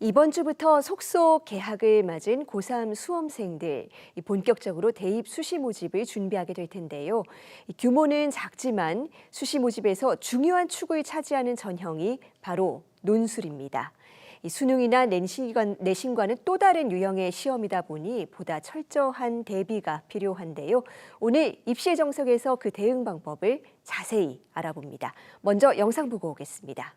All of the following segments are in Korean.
이번 주부터 속속 개학을 맞은 고3 수험생들 이 본격적으로 대입 수시 모집을 준비하게 될 텐데요. 이 규모는 작지만 수시 모집에서 중요한 축을 차지하는 전형이 바로 논술입니다. 이 수능이나 내신과, 내신과는 또 다른 유형의 시험이다 보니 보다 철저한 대비가 필요한데요. 오늘 입시의 정석에서 그 대응 방법을 자세히 알아봅니다. 먼저 영상 보고 오겠습니다.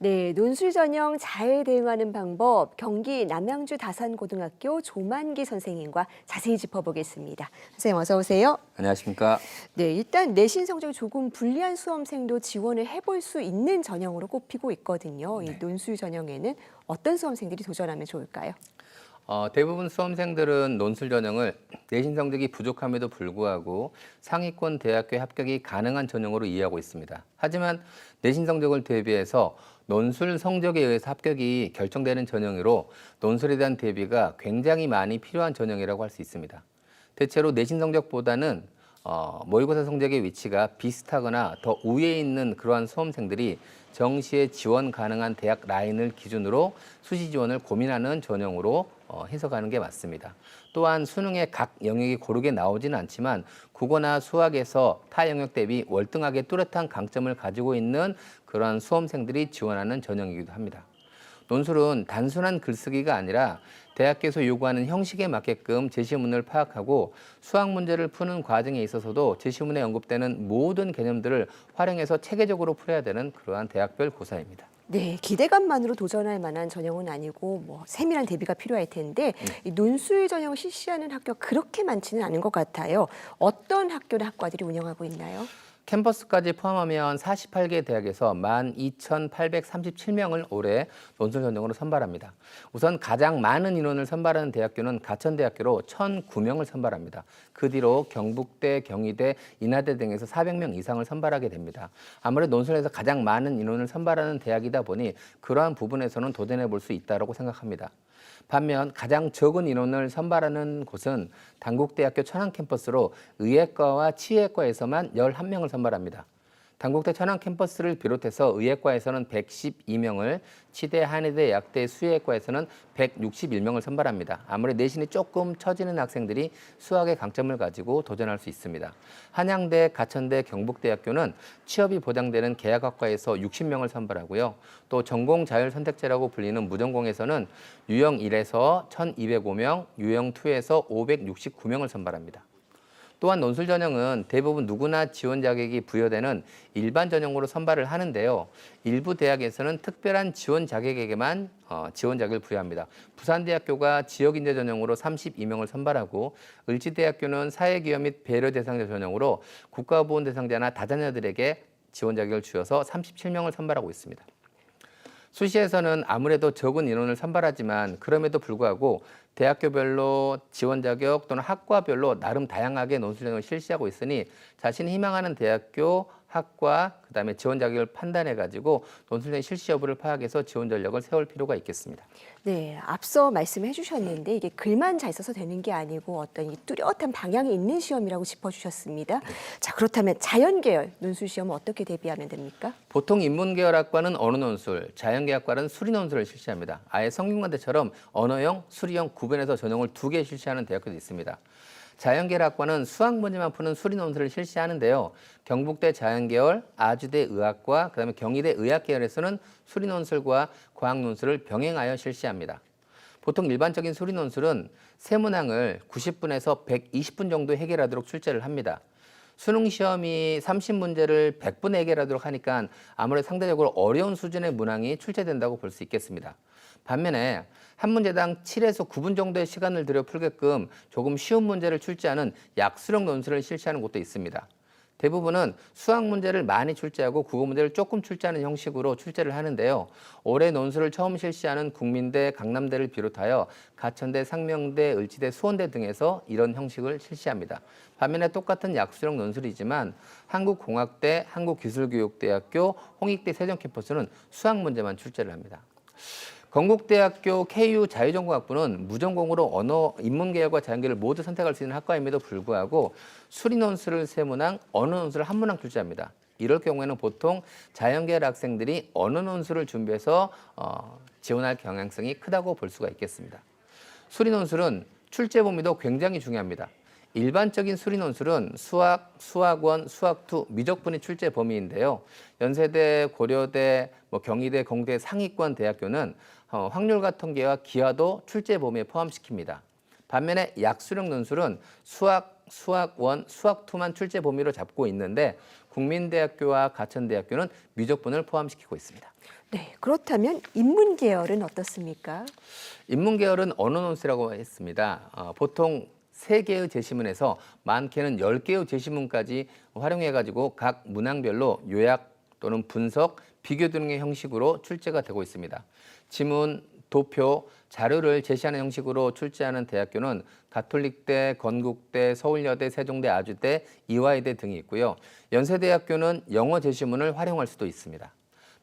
네, 논술 전형 잘 대응하는 방법 경기 남양주 다산고등학교 조만기 선생님과 자세히 짚어보겠습니다. 선생님 어서 오세요. 안녕하십니까. 네, 일단 내신 성적이 조금 불리한 수험생도 지원을 해볼 수 있는 전형으로 꼽히고 있거든요. 이 논술 전형에는 어떤 수험생들이 도전하면 좋을까요? 어, 대부분 수험생들은 논술 전형을 내신 성적이 부족함에도 불구하고 상위권 대학교에 합격이 가능한 전형으로 이해하고 있습니다. 하지만 내신 성적을 대비해서 논술 성적에 의해서 합격이 결정되는 전형으로 논술에 대한 대비가 굉장히 많이 필요한 전형이라고 할 수 있습니다. 대체로 내신 성적보다는 어, 모의고사 성적의 위치가 비슷하거나 더 우위에 있는 그러한 수험생들이 정시에 지원 가능한 대학 라인을 기준으로 수시 지원을 고민하는 전형으로 어, 해석하는 게 맞습니다. 또한 수능의 각 영역이 고르게 나오지는 않지만 국어나 수학에서 타 영역 대비 월등하게 뚜렷한 강점을 가지고 있는 그러한 수험생들이 지원하는 전형이기도 합니다. 논술은 단순한 글쓰기가 아니라 대학교에서 요구하는 형식에 맞게끔 제시문을 파악하고 수학 문제를 푸는 과정에 있어서도 제시문에 언급되는 모든 개념들을 활용해서 체계적으로 풀어야 되는 그러한 대학별 고사입니다. 네, 기대감만으로 도전할 만한 전형은 아니고 뭐 세밀한 대비가 필요할 텐데 이 논술 전형을 실시하는 학교 가 그렇게 많지는 않은 것 같아요. 어떤 학교나 학과들이 운영하고 있나요? 캠퍼스까지 포함하면 48개 대학에서 12,837명을 올해 논술 전형으로 선발합니다. 우선 가장 많은 인원을 선발하는 대학교는 가천대학교로 1,009명을 선발합니다. 그 뒤로 경북대, 경희대, 인하대 등에서 400명 이상을 선발하게 됩니다. 아무래도 논술에서 가장 많은 인원을 선발하는 대학이다 보니 그러한 부분에서는 도전해 볼 수 있다고 생각합니다. 반면 가장 적은 인원을 선발하는 곳은 단국대학교 천안 캠퍼스로 의예과와 치의과에서만 11명을 선발합니다. 단국대 천안 캠퍼스를 비롯해서 의예과에서는 112명을, 치대, 한의대, 약대, 수의과에서는 161명을 선발합니다. 아무래도 내신이 조금 처지는 학생들이 수학의 강점을 가지고 도전할 수 있습니다. 한양대, 가천대, 경북대학교는 취업이 보장되는 계약학과에서 60명을 선발하고요. 또 전공 자율 선택제라고 불리는 무전공에서는 유형 1에서 1,205명, 유형 2에서 569명을 선발합니다. 또한 논술 전형은 대부분 누구나 지원 자격이 부여되는 일반 전형으로 선발을 하는데요. 일부 대학에서는 특별한 지원 자격에게만 어, 지원 자격을 부여합니다. 부산대학교가 지역인재 전형으로 32명을 선발하고 을지대학교는 사회기업 및 배려 대상자 전형으로 국가보훈 대상자나 다자녀들에게 지원 자격을 주어서 37명을 선발하고 있습니다. 수시에서는 아무래도 적은 인원을 선발하지만 그럼에도 불구하고 대학교별로 지원 자격 또는 학과별로 나름 다양하게 논술 전형을 실시하고 있으니 자신이 희망하는 대학교 학과 그다음에 지원 자격을 판단해 가지고 논술 전형 실시 여부를 파악해서 지원 전력을 세울 필요가 있겠습니다. 네, 앞서 말씀해 주셨는데 이게 글만 잘 써서 되는 게 아니고 어떤 이 뚜렷한 방향이 있는 시험이라고 짚어 주셨습니다. 자, 그렇다면 자연 계열 논술 시험은 어떻게 대비하면 됩니까? 보통 인문 계열 학과는 언어 논술, 자연계학과는 수리 논술을 실시합니다. 아예 성균관대처럼 언어형, 수리형 구분해서 전형을 두 개 실시하는 대학교도 있습니다. 자연계열학과는 수학 문제만 푸는 수리 논술을 실시하는데요. 경북대 자연계열, 아주대 의학과, 그다음에 경희대 의학계열에서는 수리 논술과 과학 논술을 병행하여 실시합니다. 보통 일반적인 수리 논술은 세 문항을 90분에서 120분 정도 해결하도록 출제를 합니다. 수능 시험이 30문제를 100분 해결하도록 하니까 아무래도 상대적으로 어려운 수준의 문항이 출제된다고 볼 수 있겠습니다. 반면에 한 문제당 7에서 9분 정도의 시간을 들여 풀게끔 조금 쉬운 문제를 출제하는 약수령 논술을 실시하는 곳도 있습니다. 대부분은 수학 문제를 많이 출제하고 국어 문제를 조금 출제하는 형식으로 출제를 하는데요. 올해 논술을 처음 실시하는 국민대, 강남대를 비롯하여 가천대, 상명대, 을지대, 수원대 등에서 이런 형식을 실시합니다. 반면에 똑같은 약수형 논술이지만 한국공학대, 한국기술교육대학교, 홍익대 세종캠퍼스는 수학 문제만 출제를 합니다. 건국대학교 KU 자유전공학부는 무전공으로 언어, 인문계열과 자연계를 모두 선택할 수 있는 학과임에도 불구하고 수리논술을 세 문항, 언어 논술을 한 문항 출제합니다. 이럴 경우에는 보통 자연계열 학생들이 언어 논술을 준비해서 어, 지원할 경향성이 크다고 볼 수가 있겠습니다. 수리논술은 출제 범위도 굉장히 중요합니다. 일반적인 수리논술은 수학, 수학원, 수학투, 미적분이 출제 범위인데요. 연세대, 고려대, 뭐 경희대, 공대 상위권 대학교는 어, 확률과 통계와 기하도 출제 범위에 포함시킵니다. 반면에 약수령 논술은 수학, 수학원, 수학투만 출제 범위로 잡고 있는데 국민대학교와 가천대학교는 미적분을 포함시키고 있습니다. 네, 그렇다면 인문 계열은 어떻습니까? 인문 계열은 언어 논술이라고 했습니다. 어, 보통 세개의 제시문에서 많게는 열개의 제시문까지 활용해가지고 각 문항별로 요약 또는 분석, 비교 등의 형식으로 출제가 되고 있습니다. 지문, 도표, 자료를 제시하는 형식으로 출제하는 대학교는 가톨릭대, 건국대, 서울여대, 세종대, 아주대, 이화여대 등이 있고요. 연세대학교는 영어 제시문을 활용할 수도 있습니다.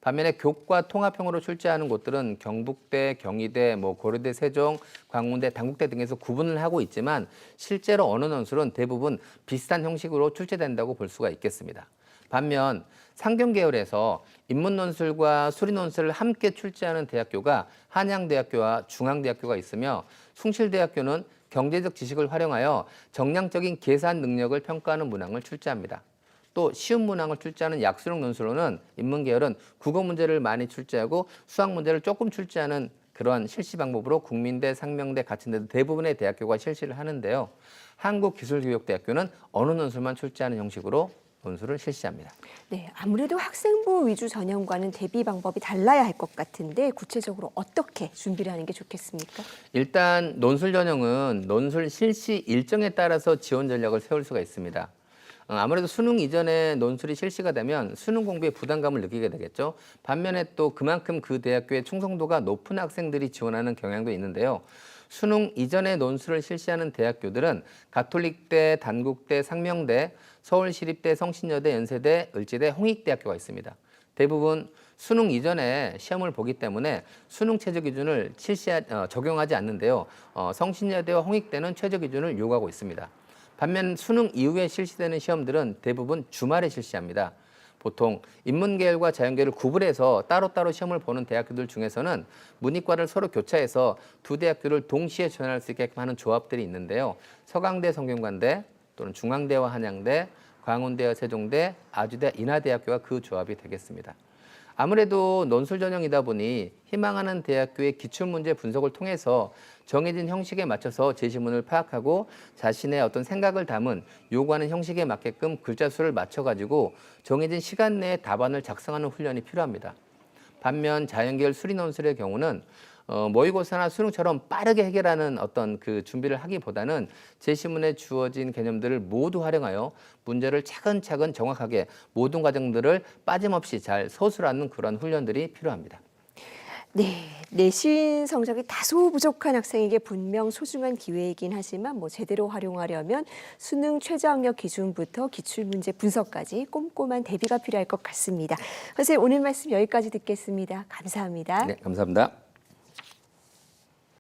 반면에 교과 통합형으로 출제하는 곳들은 경북대, 경희대, 뭐 고려대, 세종, 광운대, 단국대 등에서 구분을 하고 있지만 실제로 언어 논술은 대부분 비슷한 형식으로 출제된다고 볼 수가 있겠습니다. 반면 상경 계열에서 인문 논술과 수리 논술을 함께 출제하는 대학교가 한양대학교와 중앙대학교가 있으며 숭실대학교는 경제적 지식을 활용하여 정량적인 계산 능력을 평가하는 문항을 출제합니다. 또 쉬운 문항을 출제하는 약수령 논술로는 인문계열은 국어 문제를 많이 출제하고 수학 문제를 조금 출제하는 그러한 실시 방법으로 국민대, 상명대, 가천대 대부분의 대학교가 실시를 하는데요. 한국기술교육대학교는 언어 논술만 출제하는 형식으로 논술을 실시합니다. 네, 아무래도 학생부 위주 전형과는 대비 방법이 달라야 할 것 같은데 구체적으로 어떻게 준비를 하는 게 좋겠습니까? 일단 논술 전형은 논술 실시 일정에 따라서 지원 전략을 세울 수가 있습니다. 어, 아무래도 수능 이전에 논술이 실시가 되면 수능 공부에 부담감을 느끼게 되겠죠. 반면에 또 그만큼 그 대학교의 충성도가 높은 학생들이 지원하는 경향도 있는데요. 수능 이전에 논술을 실시하는 대학교들은 가톨릭대, 단국대, 상명대, 서울시립대, 성신여대, 연세대, 을지대, 홍익대학교가 있습니다. 대부분 수능 이전에 시험을 보기 때문에 수능 최저 기준을 실시 어, 적용하지 않는데요. 어, 성신여대와 홍익대는 최저 기준을 요구하고 있습니다. 반면 수능 이후에 실시되는 시험들은 대부분 주말에 실시합니다. 보통 인문계열과 자연계를 구분해서 따로따로 시험을 보는 대학교들 중에서는 문이과를 서로 교차해서 두 대학교를 동시에 지원할 수 있게끔 하는 조합들이 있는데요. 서강대, 성균관대 또는 중앙대와 한양대, 광운대와 세종대, 아주대, 인하대학교가 그 조합이 되겠습니다. 아무래도 논술 전형이다 보니 희망하는 대학교의 기출문제 분석을 통해서 정해진 형식에 맞춰서 제시문을 파악하고 자신의 어떤 생각을 담은 요구하는 형식에 맞게끔 글자 수를 맞춰가지고 정해진 시간 내에 답안을 작성하는 훈련이 필요합니다. 반면 자연계열 수리 논술의 경우는 어, 모의고사나 수능처럼 빠르게 해결하는 어떤 그 준비를 하기보다는 제시문에 주어진 개념들을 모두 활용하여 문제를 차근차근 정확하게 모든 과정들을 빠짐없이 잘 서술하는 그런 훈련들이 필요합니다. 네, 내신 성적이 다소 부족한 학생에게 분명 소중한 기회이긴 하지만 뭐 제대로 활용하려면 수능 최저학력 기준부터 기출문제 분석까지 꼼꼼한 대비가 필요할 것 같습니다. 선생님 오늘 말씀 여기까지 듣겠습니다. 감사합니다. 네, 감사합니다.